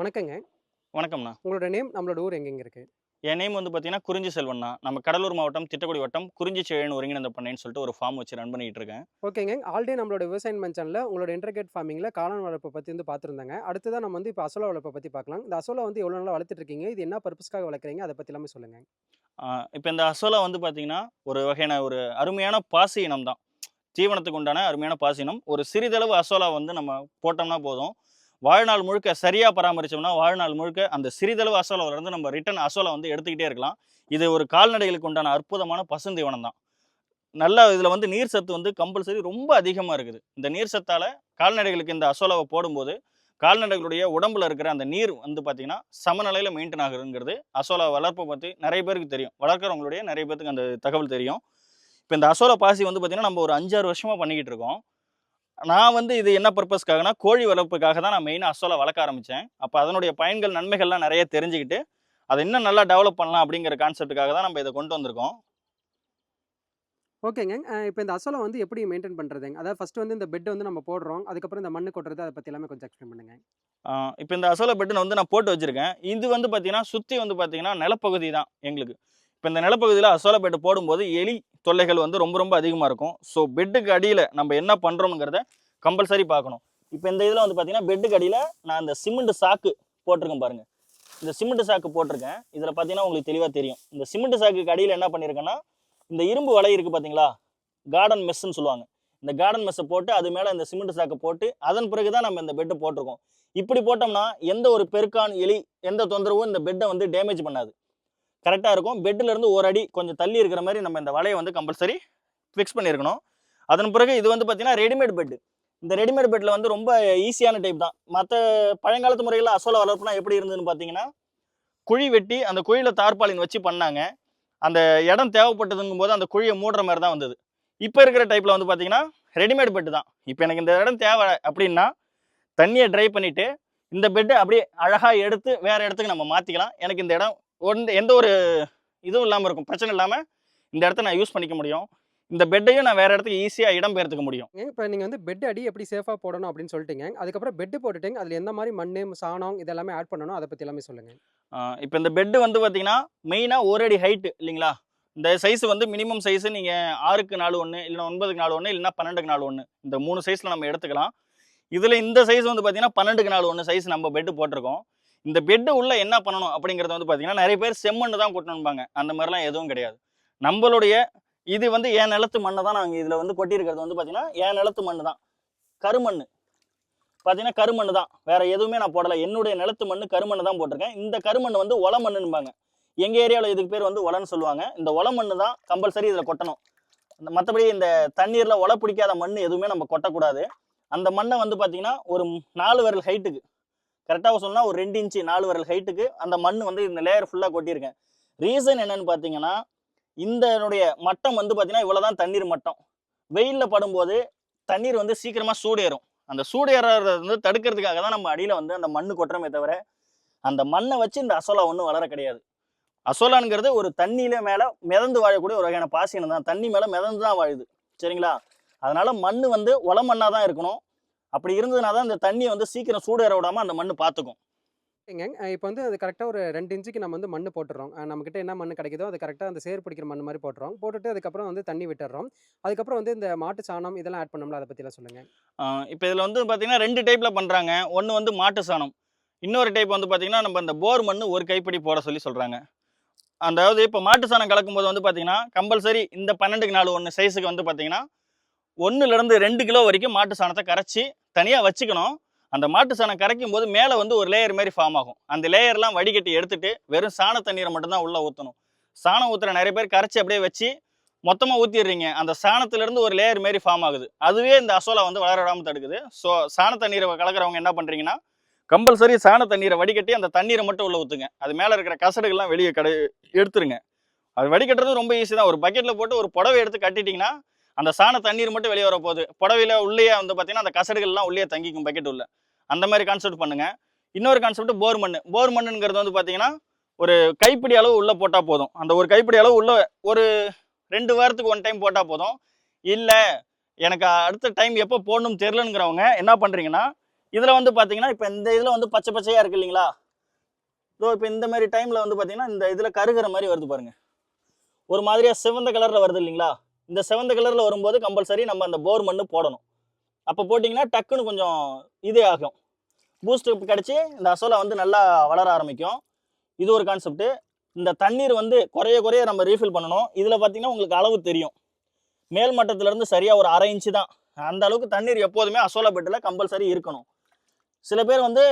வணக்கங்க. வணக்கம்ண்ணா. உங்களோட நேம், நம்மளோட ஊர் எங்கெங்க இருக்கு? என் நேம் வந்து பார்த்தீங்கன்னா, குறிஞ்சி செல்வண்ணா. நம்ம கடலூர் மாவட்டம், திட்டக்குடி வட்டம், குறிஞ்சி சேழன் ஒருங்கிணைந்த பண்ணைன்னு சொல்லிட்டு ஒரு ஃபார்ம் வச்சு ரன் பண்ணிட்டு இருக்கேன். ஓகேங்க. ஆல்ரெடி நம்மளோட விவசாயம் மன் சேனல்ல உங்களோட இன்டர்கிரேட் ஃபார்மிங்ல காளான் வளர்ப்ப பத்தி வந்து பார்த்துருந்தாங்க. அடுத்ததா நம்ம வந்து இப்ப அசோலா வளர்ப்ப பத்தி பார்க்கலாம். இந்த அசோலா வந்து எவ்வளோ நாளா வளர்த்துட்டு இருக்கீங்க? இது என்ன பர்ப்பஸ்க்காக வளர்க்குறீங்க? அத பத்தி எல்லாமே சொல்லுங்க. ஆ இப்ப இந்த அசோலா வந்து பார்த்தீங்கன்னா, ஒரு வகையான ஒரு அருமையான பாசி இனம் தான். தீவனத்துக்கு உண்டான அருமையான பாசி இனம். ஒரு சிறிதளவு அசோலா வந்து நம்ம போட்டோம்னா போதும். வாழ்நாள் முழுக்க சரியாக பராமரிச்சோம்னா, வாழ்நாள் முழுக்க அந்த சிறிதளவு அசோலாவிலேருந்து நம்ம ரிட்டன் அசோலா வந்து எடுத்துக்கிட்டே இருக்கலாம். இது ஒரு கால்நடைகளுக்கு உண்டான அற்புதமான பசுந்தீவனம் தான். நல்லா இதில் வந்து நீர் சத்து வந்து கம்பல்சரி ரொம்ப அதிகமாக இருக்குது. இந்த நீர் சத்தால் கால்நடைகளுக்கு இந்த அசோலாவை போடும்போது, கால்நடைகளுடைய உடம்புல இருக்கிற அந்த நீர் வந்து பார்த்தீங்கன்னா, சமநிலையில் மெயின்டைன் ஆகுதுங்கிறது அசோலா வளர்ப்பை பற்றி நிறைய பேருக்கு தெரியும். வளர்க்குறவங்களுடைய நிறைய பேருக்கு அந்த தகவல் தெரியும். இப்போ இந்த அசோலா பாசி வந்து பார்த்திங்கன்னா நம்ம ஒரு அஞ்சாறு வருஷமாக பண்ணிக்கிட்டு இருக்கோம். நான் வந்து இது என்ன பர்ப்பஸ்க்காகன்னா, கோழி வளர்ப்புக்காக தான் நான் மெயினா அசோலா வளர்க்க ஆரம்பிச்சேன். அப்ப அதனுடைய பயன்கள், நன்மைகள்லாம் நெறைய தெரிஞ்சுக்கிட்டு, அத இன்னும் நல்லா டெவலப் பண்ணலாம் அப்படிங்கிற கான்செப்ட்டுக்காக தான் நம்ம இத கொண்டு வந்திருக்கோம். ஓகேங்க. இப்ப இந்த அசோலா வந்து எப்படி மெயின்டெயின் பண்றதுங்க? அதாவது ஃபர்ஸ்ட் வந்து இந்த பெட் வந்து நம்ம போடுறோம். அதுக்கப்புறம் இந்த மண்ணு கொட்டுறது அத பத்தி எல்லாமே கொஞ்சம் எக்ஸ்பிளைன் பண்ணுங்க. இப்ப இந்த அசோலா பெட் வந்து நான் போட்டு வச்சிருக்கேன். இது வந்து பார்த்தீங்கன்னா, சுத்தி வந்து பார்த்தீங்கன்னா, நிலப்பகுதி தான் எங்களுக்கு. இப்போ இந்த நிலப்பகுதியில் அசோலா பெட்டு போடும்போது எலி தொல்லைகள் வந்து ரொம்ப ரொம்ப அதிகமாக இருக்கும். ஸோ பெட்டுக்கு அடியில் நம்ம என்ன பண்ணுறோங்கிறத கம்பல்சரி பார்க்கணும். இப்போ இந்த இதில் வந்து பார்த்தீங்கன்னா, பெட்டுக்கு அடியில் நான் இந்த சிமெண்ட் சாக்கு போட்டிருக்கேன் பாருங்கள் இந்த சிமெண்ட் சாக்கு போட்டிருக்கேன். இதில் பார்த்தீங்கன்னா, உங்களுக்கு தெளிவாக தெரியும். இந்த சிமெண்ட் சாக்குக்கு அடியில் என்ன பண்ணியிருக்கேன்னா, இந்த இரும்பு வலை இருக்குது பார்த்தீங்களா? கார்டன் மெஸ்ஸுன்னு சொல்லுவாங்க. இந்த கார்டன் மெஸ்ஸை போட்டு அது மேலே இந்த சிமெண்ட் சாக்கை போட்டு, அதன் பிறகு தான் நம்ம இந்த பெட்டு போட்டிருக்கோம். இப்படி போட்டோம்னா, எந்த ஒரு பெருக்கான், எலி எந்த தொந்தரவும் இந்த பெட்டை வந்து டேமேஜ் பண்ணாது. கரெக்டாக இருக்கும். பெட்டிலேருந்து ஒரு அடி கொஞ்சம் தள்ளி இருக்கிற மாதிரி நம்ம இந்த வலையை வந்து கம்பல்சரி ஃபிக்ஸ் பண்ணியிருக்கணும். அதன் பிறகு இது வந்து பார்த்திங்கன்னா ரெடிமேட் பெட். இந்த ரெடிமேட் பெட்டில் வந்து ரொம்ப ஈஸியான டைப் தான். மற்ற பழங்காலத்து முறையில் அசோல வளர்ப்புனா எப்படி இருந்ததுன்னு பார்த்தீங்கன்னா, குழி வெட்டி அந்த குழியில் தார்பாலின் வச்சு பண்ணாங்க. அந்த இடம் தேவைப்பட்டதுங்கும்போது அந்த குழியை மூடுற மாதிரி தான் வந்தது. இப்போ இருக்கிற டைப்பில் வந்து பார்த்தீங்கன்னா, ரெடிமேட் பெட்டு தான். இப்போ எனக்கு இந்த இடம் தேவை அப்படின்னா, தண்ணியை ட்ரை பண்ணிவிட்டு இந்த பெட்டு அப்படியே அழகாக எடுத்து வேறு இடத்துக்கு நம்ம மாற்றிக்கலாம் எனக்கு இந்த இடம் ஒந்த எந்த ஒரு இதுவும் இல்லாம இருக்கும். பிரச்சனை இல்லாம இந்த இடத்த நான் யூஸ் பண்ணிக்க முடியும். இந்த பெட்டையும் நான் வேற இடத்துக்கு ஈஸியா இடம்பெயர்த்துக்க முடியும். இப்ப நீங்க வந்து பெட் அடி எப்படி சேஃபா போடணும் அப்படின்னு சொல்லிட்டீங்க. அதுக்கப்புறம் பெட் போட்டுட்டீங்க. அதுல எந்த மாரி மண்ணு, சாணம் இதெல்லாமே ஆட் பண்ணணும். அத பத்தி எல்லாமே சொல்லுங்க. ஆ இப்ப இந்த பெட் வந்து பார்த்தீங்கன்னா, மெயினா 1 அடி ஹைட் இல்லைங்களா? இந்த சைஸ் வந்து மினிமம் சைஸ் நீங்க 6க்கு 4 1 இல்ல 9க்கு 4 1 இல்லன்னா 12க்கு 4 1 இந்த 3 சைஸ்ல நம்ம எடுத்துக்கலாம். இதுல இந்த சைஸ் வந்து பார்த்தீங்கன்னா, 12க்கு 4 1 சைஸ் நம்ம பெட் போட்டிருக்கோம். இந்த பெட்டு உள்ள என்ன பண்ணணும் அப்படிங்கிறது வந்து பார்த்தீங்கன்னா, நிறைய பேர் செம்மண்ணு தான் கொட்டணும்பாங்க. அந்த மாதிரிலாம் எதுவும் கிடையாது. நம்மளுடைய இது வந்து என் நிலத்து மண்ணை தான் நாங்கள் இதில் வந்து கொட்டியிருக்கிறது வந்து பார்த்தீங்கன்னா, என் நிலத்து மண்ணு தான். கருமண்ணு. பார்த்தீங்கன்னா, கருமண்ணு தான். வேற எதுவுமே நான் போடலை என்னுடைய நிலத்து மண்ணு கருமண்ணு தான் போட்டிருக்கேன். இந்த கருமண் வந்து ஒல மண்ணுன்பாங்க. எங்கள் ஏரியாவில் இதுக்கு பேர் வந்து ஒலன்னு சொல்லுவாங்க. இந்த ஒல மண்ணு தான் கம்பல்சரி இதில் கொட்டணும். இந்த மற்றபடி இந்த தண்ணீரில் ஒல பிடிக்காத மண் எதுவுமே நம்ம கொட்டக்கூடாது. அந்த மண்ணை வந்து பார்த்தீங்கன்னா, ஒரு நாலு விரல் ஹைட்டுக்கு கரெக்டாக சொன்னால் ஒரு ரெண்டு இன்ச்சு நாலு வரல் ஹைட்டுக்கு அந்த மண் வந்து இந்த லேயர் ஃபுல்லாக கொட்டியிருக்கேன். ரீசன் என்னன்னு பார்த்தீங்கன்னா, இந்தனுடைய மட்டம் வந்து பார்த்தீங்கன்னா, இவ்வளோ தான் தண்ணீர் மட்டம். வெயிலில் படும்போது தண்ணீர் வந்து சீக்கிரமாக சூடேறும். அந்த சூடேறத வந்து தடுக்கிறதுக்காக தான் நம்ம அடியில் வந்து அந்த மண் கொட்டுறோமே தவிர, அந்த மண்ணை வச்சு இந்த அசோலா ஒன்றும் வளர கிடையாது. அசோலாங்கிறது ஒரு தண்ணியில மேலே மிதந்து வாழக்கூடிய ஒரு வகையான பாசினம் தான். தண்ணி மேலே மிதந்து தான் வாழுது. சரிங்களா? அதனால மண் வந்து உள மண்ணாக தான் இருக்கணும். அப்படி இருந்ததுனா தான் இந்த தண்ணிய வந்து சீக்கிரம் சூடேற விடாம அந்த மண்ணு பார்த்துக்கும். ஏங்க இப்ப வந்து அது கரெக்ட்டா ஒரு 2 இன்ச்சுக்கு நம்ம வந்து மண்ணு போட்டுறோம். அ நம்மகிட்ட என்ன மண்ணு கிடைக்குதோ அது கரெக்ட்டா அந்த சேறு பிடிக்கிற மண்ணு மாரி போட்டுறோம். போட்டுட்டு அதுக்கப்புறம் வந்து தண்ணி விட்டுர்றோம். அதுக்கப்புறம் வந்து இந்த மாட்டு சாணம் இதெல்லாம் ஆட் பண்ணோம்ல. அத பத்திலாம் சொல்லுங்க. ஆ இப்ப இதுல வந்து பார்த்தீங்கன்னா, 2 டைப்ல பண்றாங்க. ஒண்ணு வந்து மாட்டு சாணம். இன்னொரு டைப் வந்து பார்த்தீங்கன்னா, நம்ம இந்த போர் மண்ணு ஒரு கைப்பிடி போட சொல்லி சொல்றாங்க. அதாவது இப்ப மாட்டு சாணம் கலக்கும்போது வந்து பார்த்தீங்கன்னா, கம்பல்சரி இந்த 12க்கு 4 1 சைஸ்க்கு வந்து பார்த்தீங்கன்னா, 1லிருந்து 2 கிலோ வரைக்கும் மாட்டு சாணத்த கரைச்சு தனியாக வச்சுக்கணும். அந்த மாட்டு சாணம் கரைக்கும்போது மேலே வந்து ஒரு லேயர் மாதிரி ஃபார்ம் ஆகும். அந்த லேயர்லாம் வடிகட்டி எடுத்துட்டு, வெறும் சாண தண்ணீரை மட்டும்தான் உள்ளே ஊற்றணும் சாணம் ஊற்றுற நிறைய பேர் கரைச்சி அப்படியே வச்சு மொத்தமாக ஊற்றிடுறீங்க அந்த சாணத்துலேருந்து ஒரு லேயர் மாரி ஃபார்ம் ஆகுது. அதுவே இந்த அசோலா வந்து வளர விடாமல் தடுக்குது. ஸோ சாண தண்ணீரை கலக்கிறவங்க என்ன பண்ணுறீங்கன்னா கம்பல்சரி சாண தண்ணீரை வடிகட்டி அந்த தண்ணீரை மட்டும் உள்ளே ஊற்றுங்க அது மேலே இருக்கிற கசடுகள்லாம் வெளியே கடை எடுத்துருங்க. அது வடிகட்டுறது ரொம்ப ஈஸி தான். ஒரு பக்கெட்டில் போட்டு ஒரு புடவை எடுத்து கட்டிட்டிங்கன்னா அந்த சாண தண்ணீர் மட்டும் வெளியே வரப்போகுது. புடவையில் உள்ளேயே வந்து பார்த்தீங்கன்னா, அந்த கசடுகள்லாம் உள்ளே தங்கிக்கும் பக்கெட் உள்ள. அந்த மாதிரி கான்செப்ட் பண்ணுங்கள் இன்னொரு கான்செப்ட் போர் மண்ணு. போர் மண்ணுங்கிறது வந்து பார்த்தீங்கன்னா, ஒரு கைப்பிடி அளவு உள்ளே போட்டால் போதும். அந்த ஒரு கைப்பிடி அளவு உள்ள ஒரு ரெண்டு வாரத்துக்கு ஒன் டைம் போட்டால் போதும். இல்லை எனக்கு அடுத்த டைம் எப்போ போடணும்னு தெரிலங்கிறவங்க என்ன பண்ணுறீங்கன்னா இதில் வந்து பார்த்தீங்கன்னா இப்போ இந்த இதில் வந்து பச்சை பச்சையாக இருக்கு இல்லைங்களா இதோ இப்போ இந்த மாதிரி டைமில் வந்து பார்த்தீங்கன்னா இந்த இதில் கருகிற மாதிரி வருது பாருங்கள் ஒரு மாதிரியாக சிவந்த கலரில் வருது இல்லைங்களா இந்த செவந்த கலரில் வரும்போது கம்பல்சரி நம்ம அந்த போர் மண்ணு போடணும். அப்போ போட்டிங்கன்னா டக்குன்னு கொஞ்சம் இதே ஆகும். பூஸ்ட் கிடச்சி இந்த அசோலா வந்து நல்லா வளர ஆரம்பிக்கும். இது ஒரு கான்செப்ட் இந்த தண்ணீர் வந்து குறைய குறைய நம்ம ரீஃபில் பண்ணணும். இதில் பார்த்தீங்கன்னா உங்களுக்கு அளவு தெரியும். மேல் மட்டத்திலேருந்து சரியாக ஒரு அரை இன்ச்சு தான். அந்த அளவுக்கு தண்ணீர் எப்போதுமே அசோலா பெட்டில் கம்பல்சரி இருக்கணும். சில பேர் வந்து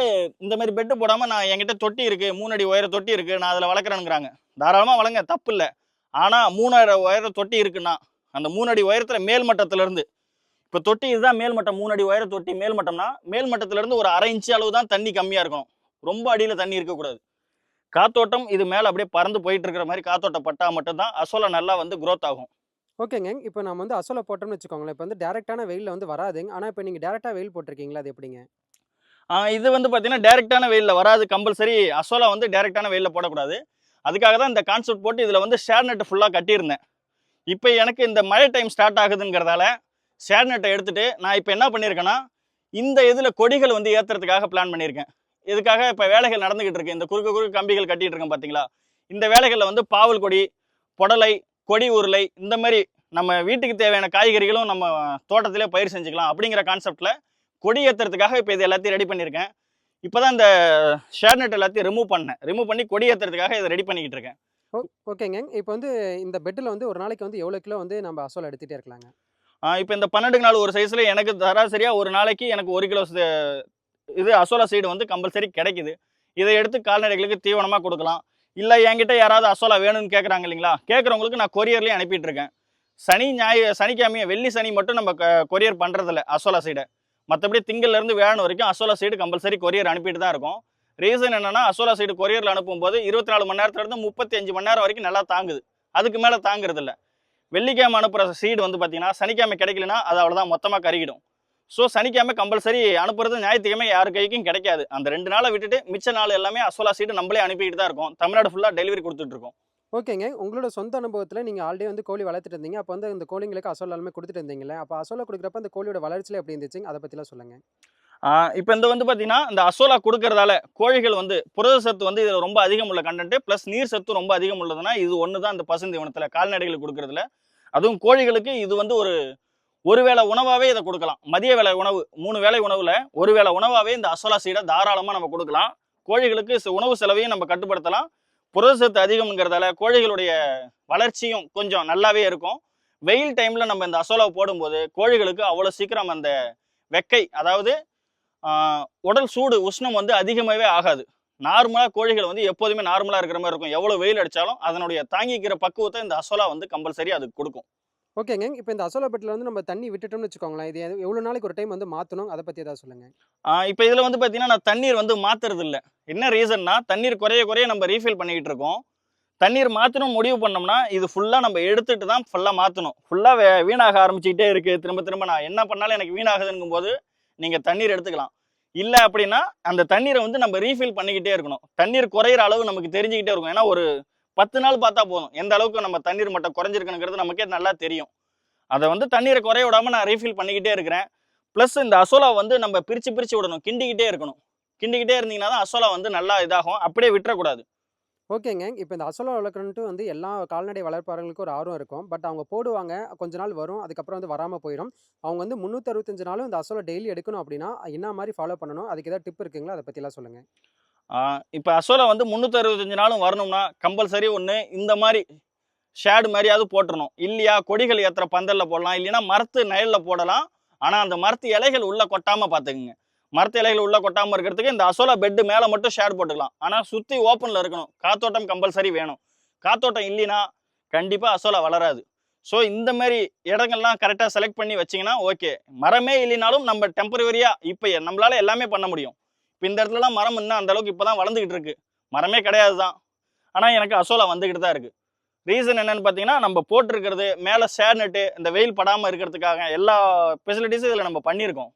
இந்தமாரி பெட்டு போடாமல் நான் என்கிட்ட தொட்டி இருக்குது மூணு அடி உயர தொட்டி இருக்குது நான் அதில் வளர்க்குறேனுங்கிறாங்க தாராளமாக வளங்க தப்பு இல்லை. ஆனால் மூணாயிரம் உயர தொட்டி இருக்குன்னா அந்த மூணு அடி உயரத்தில் மேல் மட்டத்திலேருந்து. இப்போ தொட்டி இதுதான் மேல் மட்டம் மூணு அடி உயர தொட்டி மேல் மட்டம்னா மேல் மட்டத்திலேருந்து ஒரு அரை இன்ச்சு அளவு தான் தண்ணி கம்மியாக இருக்கணும். ரொம்ப அடியில் தண்ணி இருக்கக்கூடாது. காத்தோட்டம் இது மேலே அப்படியே பறந்து போயிட்டு இருக்கிற மாதிரி காத்தோட்டம் பட்டா மட்டும்தான் அசோலா நல்லா வந்து growth ஆகும். ஓகேங்க. இப்போ நம்ம வந்து அசோலா போட்டோம்னு வச்சுக்கோங்களேன். இப்போ வந்து டேரெக்டான வெயிலில் வந்து வராதுங்க. ஆனால் இப்போ நீங்கள் டேரெக்டாக வெயில் போட்டிருக்கீங்களா? அது எப்படிங்க? இது வந்து பார்த்தீங்கன்னா டேரெக்டான வெயிலில் வராது. கம்பல்சரி அசோலா வந்து டேரெக்டான வெயிலில் போடக்கூடாது. அதுக்காக தான் இந்த கான்செப்ட் போட்டு இதில் வந்து ஷேர் நெட் ஃபுல்லாக கட்டியிருந்தேன். இப்போ எனக்கு இந்த மழை டைம் ஸ்டார்ட் ஆகுதுங்கிறதால சேட்நெட்டை எடுத்துகிட்டு நான் இப்போ என்ன பண்ணியிருக்கேன்னா இந்த இதில் கொடிகள் வந்து ஏற்றுறதுக்காக பிளான் பண்ணியிருக்கேன் இதுக்காக இப்போ வேலைகள் நடந்துக்கிட்டு இருக்கு. இந்த குறுக்கு குறுக்கு கம்பிகள் கட்டிட்டு இருக்கேன் பார்த்தீங்களா இந்த வேலைகளில் வந்து பாவல் கொடி புடலை கொடி உருளை இந்த மாதிரி நம்ம வீட்டுக்கு தேவையான காய்கறிகளும் நம்ம தோட்டத்திலே பயிர் செஞ்சுக்கலாம் அப்படிங்கிற கான்செப்டில் கொடி ஏற்றுறதுக்காக இப்போ இது எல்லாத்தையும் ரெடி பண்ணியிருக்கேன் இப்போ தான் இந்த ஷேர்நெட் எல்லாத்தையும் ரிமூவ் பண்ணேன். ரிமூவ் பண்ணி கொடி ஏற்றுறதுக்காக இதை ரெடி பண்ணிக்கிட்டு இருக்கேன். ஓகேங்க. இப்போ வந்து இந்த பெட்டில் வந்து ஒரு நாளைக்கு வந்து எவ்வளோ கிலோ வந்து நம்ம அசோலா எடுத்துகிட்டே இருக்கலாங்க? இப்போ இந்த பன்னெண்டு நாள் ஒரு சைஸில் எனக்கு சராசரியாக ஒரு நாளைக்கு எனக்கு ஒரு கிலோ இது அசோலா சீடு வந்து கம்பல்சரி கிடைக்குது. இதை எடுத்து கால்நடைகளுக்கு தீவனமாக கொடுக்கலாம். இல்லை என்கிட்ட யாராவது அசோலா வேணும்னு கேட்குறாங்க இல்லைங்களா? கேட்குறவங்களுக்கு நான் கொரியர்லேயும் அனுப்பிட்டு இருக்கேன் சனி ஞாயிறு சனிக்கிழமையை வெள்ளி சனி மட்டும் நம்ம கொரியர் பண்ணுறதில்ல அசோலா சீடை மற்றபடி திங்கள்லேருந்து வேணும் வரைக்கும் அசோலா சீடு கம்பல்சரி கொரியர் அனுப்பிட்டு தான் இருக்கும். ரீசன் என்னன்னா அசோலா சைடு கொரியரில் அனுப்பும்போது இருபத்தி நாலு மணி நேரத்துலேருந்து முப்பத்தி அஞ்சு மணி நேரம் வரைக்கும் நல்லா தாங்குது. அதுக்கு மேலே தாங்குறது இல்லை. வெள்ளிக்கிழமை அனுப்புகிற சீடு வந்து பார்த்தீங்கன்னா சனிக்கிழமை கிடைக்கலனா அது அவ்வளோதான் மொத்தமாக கருகிடும். ஸோ சனிக்கிழமை கம்பல்சரி அனுப்புறது ஞாயிற்றுக்கிழமை யார் கைக்கும் கிடைக்காது. அந்த ரெண்டு நாளை விட்டுட்டு மிச்ச நாள் எல்லாமே அசோலா சீடு நம்மளே அனுப்பிக்கிட்டு தான் இருக்கும். தமிழ்நாடு ஃபுல்லாக டெலிவரி கொடுத்துட்ருக்கோம் ஓகேங்க. உங்களோட சொந்த அனுபவத்தில் நீங்கள் ஆல்ரெடி வந்து கோழி வளர்த்துட்டு இருந்தீங்க. அப்போ வந்து இந்த கோழிங்களுக்கு அசோலாலுமே கொடுத்துட்டு இருந்தீங்களே அப்போ அசோலா கொடுக்குறப்ப அந்த கோழியோட வளர்ச்சியில் எப்படி இருந்துச்சுங்க? அதை பற்றிலாம் சொல்லுங்கள் இப்போ இந்த வந்து பார்த்தீங்கன்னா இந்த அசோலா கொடுக்கறதால கோழிகள் வந்து புரத சத்து வந்து இதில் ரொம்ப அதிகம் உள்ள கண்டென்ட் ப்ளஸ் நீர் சத்து ரொம்ப அதிகம் உள்ளதுன்னா இது ஒன்று தான் இந்த பசுந்தீவனத்தில் கால்நடைகளுக்கு கொடுக்கறதுல. அதுவும் கோழிகளுக்கு இது வந்து ஒரு ஒரு வேளை உணவாகவே இதை கொடுக்கலாம். மதிய வேலை உணவு மூணு வேளை உணவில் ஒரு வேளை உணவாகவே இந்த அசோலா சீடை தாராளமாக நம்ம கொடுக்கலாம். கோழிகளுக்கு உணவு செலவையும் நம்ம கட்டுப்படுத்தலாம். புரத சத்து அதிகம்ங்கிறதால கோழிகளுடைய வளர்ச்சியும் கொஞ்சம் நல்லாவே இருக்கும். வெயில் டைமில் நம்ம இந்த அசோலாவை போடும்போது கோழிகளுக்கு அவ்வளோ சீக்கிரம் அந்த வெக்கை அதாவது உடல் சூடு உஷ்ணம் வந்து அதிகமாகவே ஆகாது. நார்மலாக கோழிகள் வந்து எப்போதுமே நார்மலாக இருக்கிற மாதிரி இருக்கும். எவ்வளோ வெயில் அடித்தாலும் அதனுடைய தாங்கிக்கிற பக்குவத்தை இந்த அசோலா வந்து கம்பல்சரி அதுக்கு கொடுக்கும். ஓகேங்க. இப்போ இந்த அசோலா பெட்டில் வந்து நம்ம தண்ணி விட்டுட்டோம்னு வச்சுக்கோங்களேன் இது எவ்வளோ- நாளைக்கு ஒரு டைம் வந்து மாற்றணும் அதை பற்றி ஏதாவது சொல்லுங்கள் இப்போ இதில் வந்து பார்த்தீங்கன்னா நான் தண்ணீர் வந்து மாத்துறது இல்லை. என்ன ரீசன்னா தண்ணீர் குறைய குறைய நம்ம ரீஃபில் பண்ணிக்கிட்டு இருக்கோம். தண்ணீர் மாற்றணும் முடிவு பண்ணோம்னா இது ஃபுல்லாக நம்ம எடுத்துட்டு தான் ஃபுல்லாக மாற்றணும் ஃபுல்லாக வீணாக ஆரம்பிச்சுக்கிட்டே இருக்குது திரும்ப திரும்ப நான் என்ன பண்ணாலும் எனக்கு வீணாகுதுங்கும் போது நீங்கள் தண்ணீர் எடுத்துக்கலாம். இல்லை அப்படின்னா அந்த தண்ணீரை வந்து நம்ம ரீஃபில் பண்ணிக்கிட்டே இருக்கணும். தண்ணீர் குறையிற அளவு நமக்கு தெரிஞ்சுக்கிட்டே இருக்கும். ஏன்னா ஒரு பத்து நாள் பார்த்தா போதும். எந்த அளவுக்கு நம்ம தண்ணீர் மட்டும் குறைஞ்சிருக்குங்கிறது நமக்கே நல்லா தெரியும். அதை வந்து தண்ணீரை குறைய விடாமல் நான் ரீஃபில் பண்ணிக்கிட்டே இருக்கிறேன். ப்ளஸ் இந்த அசோலா வந்து நம்ம பிரித்து பிரித்து விடணும். கிண்டிக்கிட்டே இருக்கணும். கிண்டிக்கிட்டே இருந்தீங்கன்னா தான் அசோலா வந்து நல்லா இதாகும். அப்படியே விட்டுறக்கூடாது. ஓகேங்க. இப்போ இந்த அசோலா வளர்க்கணுன்ட்டு வந்து எல்லா கால்நடை வளர்ப்பாளர்களுக்கும் ஒரு ஆர்வம் இருக்கும். பட் அவங்க போடுவாங்க கொஞ்ச நாள் வரும் அதுக்கப்புறம் வந்து வராமல் போயிடும் அவங்க வந்து முந்நூற்றறுபத்தஞ்சு நாளும் இந்த அசோலா டெய்லி எடுக்கணும் அப்படின்னா என்ன மாதிரி ஃபாலோ பண்ணணும்? அதுக்கு ஏதாவது டிப் இருக்குங்களா? அதை பற்றிலாம் சொல்லுங்கள் இப்போ அசோலா வந்து முந்நூற்றி அறுபத்தஞ்சு நாளும் வரணும்னா கம்பல்சரி ஒன்று இந்த மாதிரி ஷேடு மாதிரியாவது போட்டுடணும் இல்லையா கொடிகள் ஏற்றுற பந்தலில் போடலாம். இல்லைன்னா மரத்து நயலில் போடலாம். ஆனால் அந்த மரத்து இலைகள் உள்ளே கொட்டாமல் பார்த்துக்குங்க மரத்து இலைகள் உள்ளே கொட்டாமல் இருக்கிறதுக்கு இந்த அசோலா பெட்டு மேலே மட்டும் ஷேட் போட்டுக்கலாம். ஆனால் சுற்றி ஓப்பனில் இருக்கணும். காத்தோட்டம் கம்பல்சரி வேணும். காத்தோட்டம் இல்லைன்னா கண்டிப்பாக அசோலா வளராது. ஸோ இந்த மாதிரி இடங்கள்லாம் கரெக்டாக செலக்ட் பண்ணி வச்சிங்கன்னா ஓகே மரமே இல்லைனாலும் நம்ம டெம்பரவரியாக இப்போ நம்மளால எல்லாமே பண்ண முடியும். இப்போ இந்த இடத்துலலாம் மரம் இன்னும் அந்த அளவுக்கு இப்போ தான் வளர்ந்துக்கிட்டு இருக்கு. மரமே கிடையாது தான் ஆனால் எனக்கு அசோலா வந்துக்கிட்டு தான் இருக்குது ரீசன் என்னன்னு பார்த்தீங்கன்னா நம்ம போட்டிருக்கிறது மேலே ஷேர் நெட்டு இந்த வெயில் படாமல் இருக்கிறதுக்காக எல்லா ஃபெசிலிட்டிஸும் இதில் நம்ம பண்ணியிருக்கோம்.